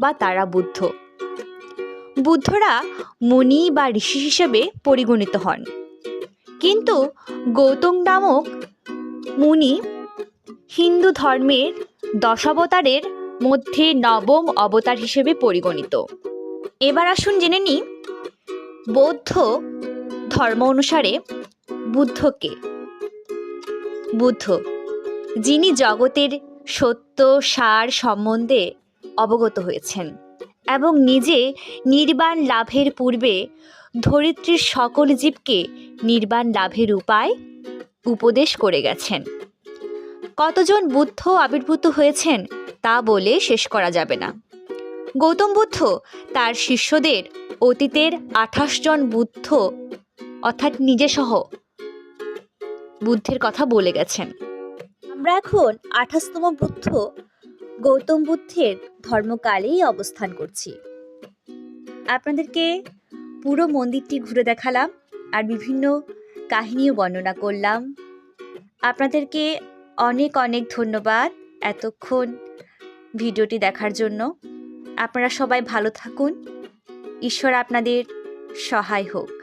বা তারা বুদ্ধ। বুদ্ধরা মুনি বা ঋষি হিসেবে পরিগণিত হন। কিন্তু গৌতম নামক মুনি হিন্দু ধর্মের দশাবতারের মধ্যে নবম অবতার হিসেবে পরিগণিত। এবার আসুন জেনে নিই বৌদ্ধ ধর্ম অনুসারে বুদ্ধকে। বুদ্ধ, যিনি জগতের সত্য, সার সম্বন্ধে অবগত হয়েছেন এবং নিজে নির্বাণ লাভের পূর্বে ধরিত্রীর সকল জীবকে নির্বাণ লাভের উপায় উপদেশ করে গেছেন। কতজন বুদ্ধ আবির্ভূত হয়েছেন তা বলে শেষ করা যাবে না। গৌতম বুদ্ধ তার শিষ্যদের অতীতের আঠাশ জন বুদ্ধ অর্থাৎ নিজেসহ বুদ্ধের কথা বলে গেছেন। আমরা এখন আঠাশতম বুদ্ধ গৌতম বুদ্ধের ধর্মকালেই অবস্থান করছি। আপনাদেরকে পুরো মন্দিরটি ঘুরে দেখালাম আর বিভিন্ন কাহিনীও বর্ণনা করলাম। আপনাদেরকে অনেক অনেক ধন্যবাদ এতক্ষণ ভিডিওটি দেখার জন্য। আপনারা সবাই ভালো থাকুন। ঈশ্বর আপনাদের সহায় হোক।